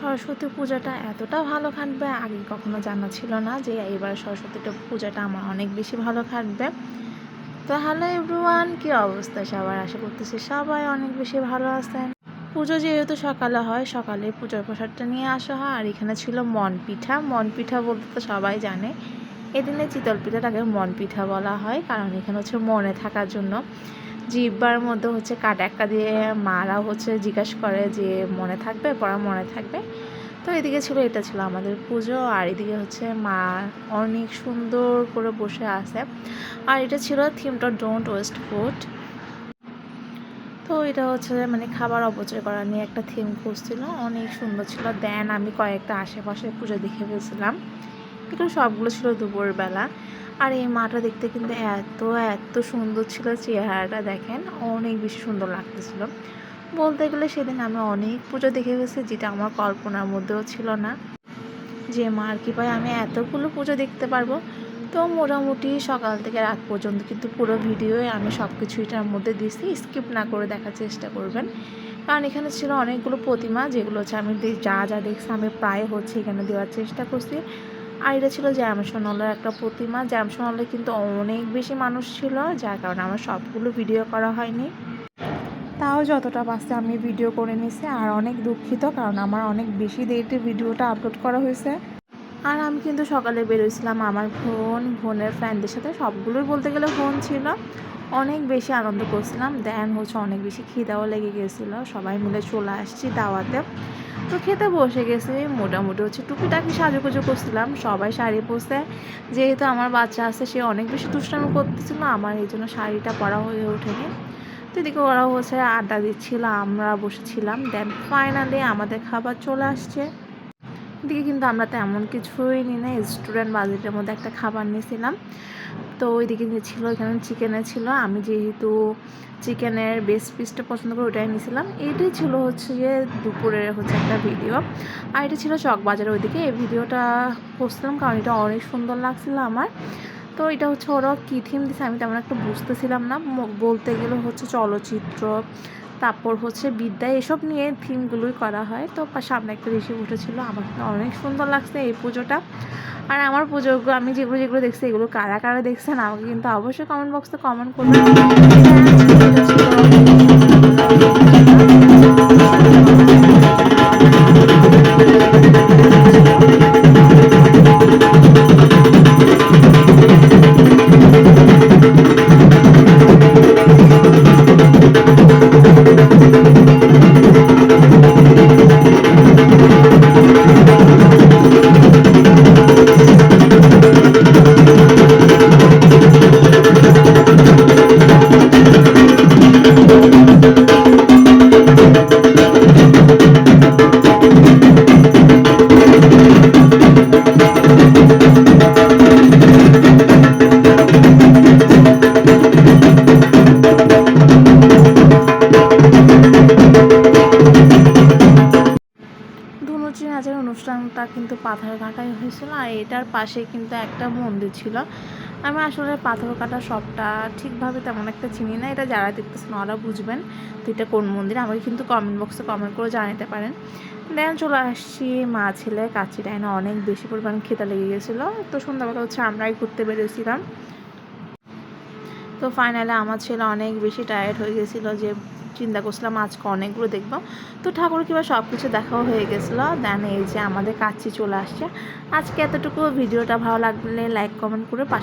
সরস্বতী পূজাটা এতটা ভালো কাটবে আগে কখনো জানা ছিল না যে এবার সরস্বতীটা পূজাটা আমার অনেক বেশি ভালো কাটবে তো হ্যালো এভরিওয়ান কী অবস্থা সবার? আশা করতেছি সবাই অনেক বেশি ভালো আছেন। পুজো যেহেতু সকালে হয়, সকালে পূজার প্রসাদটা নিয়ে আসা হয়। আর এখানে ছিল মন পিঠা। মন পিঠা বলতে তো সবাই জানে। এদিনে চিতল পিঠাটাকে মন পিঠা বলা হয়, কারণ এখানে হচ্ছে মনে থাকার জন্য। জিব্বার মধ্যে হচ্ছে কাটা একটা দিয়ে মারা হচ্ছে জিজ্ঞাসা করে যে মনে থাকবে, পড়া মনে থাকবে। তো এদিকে ছিল, এটা ছিল আমাদের পুজো। আর এদিকে হচ্ছে মা অনেক সুন্দর করে বসে আছে। আর এটা ছিল থিমটা ডোন্ট ওয়েস্ট ফুড তো এটা হচ্ছে মানে খাবার অপচয় করা নিয়ে একটা থিম করছিল অনেক সুন্দর ছিল। দেন আমি কয়েকটা আশেপাশে পুজো দেখে ফেলছিলাম। এগুলো সবগুলো ছিল দুপুরবেলা। আর এই মাটা দেখতে কিন্তু এত এত সুন্দর ছিল চেহারাটা দেখেন, অনেক বেশি সুন্দর লাগতেছিল। বলতে গেলে সেদিন আমি অনেক পুজো দেখে গেছি, যেটা আমার কল্পনার মধ্যেও ছিল না। যে মার কৃপায় আমি এতগুলো পুজো দেখতে পারব। তো মোটামুটি সকাল থেকে রাত পর্যন্ত কিন্তু পুরো ভিডিওয়ে আমি সব কিছু এটার মধ্যে দিছি স্কিপ না করে দেখার চেষ্টা করবেন। কারণ এখানে ছিল অনেকগুলো প্রতিমা, যেগুলো হচ্ছে আমি যা যা দেখছি আমি প্রায় হচ্ছে এখানে দেওয়ার চেষ্টা করছি। আর এটা ছিল জ্যামসনলের একটা প্রতিমা জ্যামসনলে কিন্তু অনেক বেশি মানুষ ছিল যার কারণে আমার সবগুলো ভিডিও করা হয়নি। তাও যতটা পারছে আমি ভিডিও করে নিছি আর অনেক দুঃখিত কারণ আমার অনেক বেশি দেরিতে ভিডিওটা আপলোড করা হয়েছে। আর আমি কিন্তু সকালে বেরোইছিলাম আমার বোন বোনের ফ্রেন্ডদের সাথে সবগুলোই বলতে গেলে বোন ছিল। অনেক বেশি আনন্দ করছিলাম দেন হচ্ছে অনেক বেশি খিদাও লেগে গেছিল সবাই মিলে চলে আসছি দাওয়াতে। তো খেতে বসে গেছে, মোটামুটি হচ্ছে টুকিটাকি সাজুগুজু করছিলাম, সবাই শাড়ি পরছে। যেহেতু আমার বাচ্চা আছে, সে অনেক বেশি দুষ্টামি করতেছিল, আমার এই জন্য শাড়িটা পরা হয়ে ওঠেনি। তো এদিকে ওরা হচ্ছে আড্ডা দিচ্ছিল, আমরা বসেছিলাম দেন ফাইনালি আমাদের খাবার চলে আসছে। এদিকে কিন্তু আমরা তেমন কিছুই নিই না স্টুডেন্ট বাজেটের মধ্যে একটা খাবার নিয়েছিলাম। তো ওইদিকে ছিল এখানে চিকেনে ছিল। আমি যেহেতু চিকেনের বেস্ট পিসটা পছন্দ করে ওটাই নিয়েছিলাম। এটাই ছিল হচ্ছে যে দুপুরের হচ্ছে একটা ভিডিও আর এটা ছিল চকবাজারের ওইদিকে। এই ভিডিওটা করছিলাম কারণ এটা অনেক সুন্দর লাগছিল আমার। তো এটা হচ্ছে ওরা কী থিম দিছে আমি তেমন একটা বুঝতেছিলাম না। বলতে গেলে হচ্ছে চলচ্চিত্র, তারপর হচ্ছে বিদ্যা, এসব নিয়ে থিমগুলোই করা হয়। তো সামনে একটা ঋষি উঠেছিল। আমার অনেক সুন্দর লাগছে এই পুজোটা। আর আমার পুজোগুলো আমি যেগুলো যেগুলো দেখছি, এগুলো কারা কারা দেখছেন, আমাকে কিন্তু অবশ্যই কমেন্ট বক্সে কমেন্ট করবেন কিন্তু পাথর কাটাই হয়েছিল আর এটার পাশে কিন্তু একটা মন্দির ছিল। আমি আসলে পাথর কাটা সবটা ঠিকভাবে তেমন একটা চিনি না, এটা যারা দেখতেছেন ওরা বুঝবেন তো এটা কোন মন্দির, আমাকে কিন্তু কমেন্ট বক্সে কমেন্ট করে জানাতে পারেন। দেন চলে আসছি মা ছেলে কাচি ডাইনা, অনেক বেশি পরিমাণ খেতে লেগে গেছিল। তো সন্ধ্যাবেলা হচ্ছে আমরাই ঘুরতে বেরিয়েছিলাম। তো ফাইনালে আমার ছেলে অনেক বেশি টায়ার্ড হয়ে গেছিল যে চিন্তা করছিলাম, আজকে অনেকগুলো দেখব। তো ঠাকুর কিবা সব কিছু দেখাও হয়ে গেছিল। দেন এই যে আমাদের কাছে চলে আসছে। আজকে এতটুকু। ভিডিওটা ভালো লাগলে লাইক কমেন্ট করে পাশে